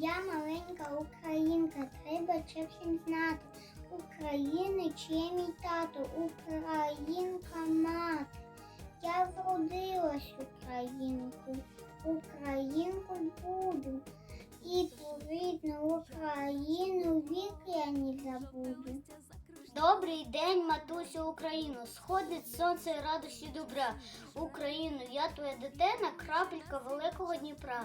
Українка, Українка, треба це всім знати. України чи мій тато, Українка мати. Я вродилась українкою, українкою буду. І ту рідну Україну вік я не забуду. Добрий день, матусю Україну. Сходить сонце радості добра. Україну, я твоя дитина, крапелька великого Дніпра.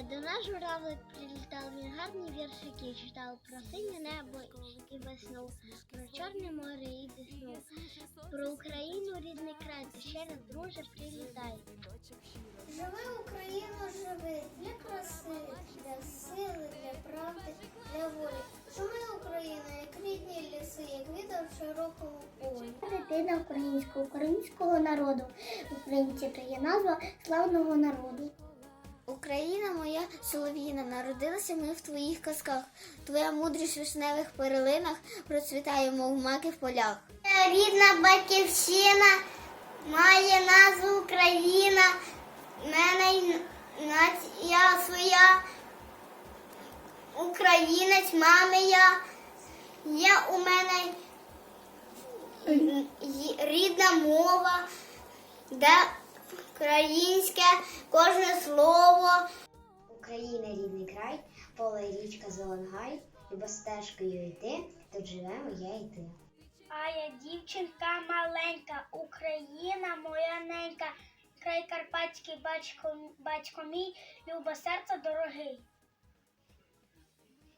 До нас журавлик прилітав, він гарні віршики читав про синє небо і весну, про чорне море і десну, про Україну рідний край, ти ще раз, друже, прилітай. Живи Україну, живи для краси, для сили, для правди, для волі. Шуми Україна, як рідні ліси, як вітер в широкому полі. Дитина українського, українського народу. Українці то є назва славного народу. Україна моя солов'їна, народилися ми в твоїх казках. Твоя мудрість в вишневих перелинах процвітає, мов маки в полях. Рідна батьківщина має назву Україна. Мене нація своя. Українець, мами я. Є у мене рідна мова, де українське кожне. Україна рідний край, поле і річка Золонгай, любо стежкою йти, тут живемо я і ти. А я дівчинка маленька, Україна моя ненька, край карпатський батько, батько мій, любо серце дорогий.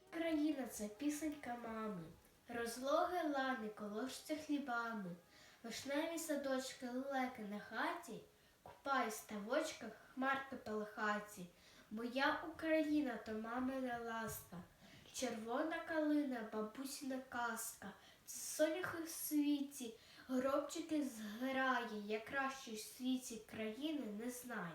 Україна це пісенька мами, розлоги лани колошця хлібами, вишневі садочки лелеки на хаті, в ставочках хмарки пелехаті. Моя Україна то мамина ласка, червона калина, бабусіна казка, соняхи в світі, горобчики зграє, я кращої в світі країни не знаю.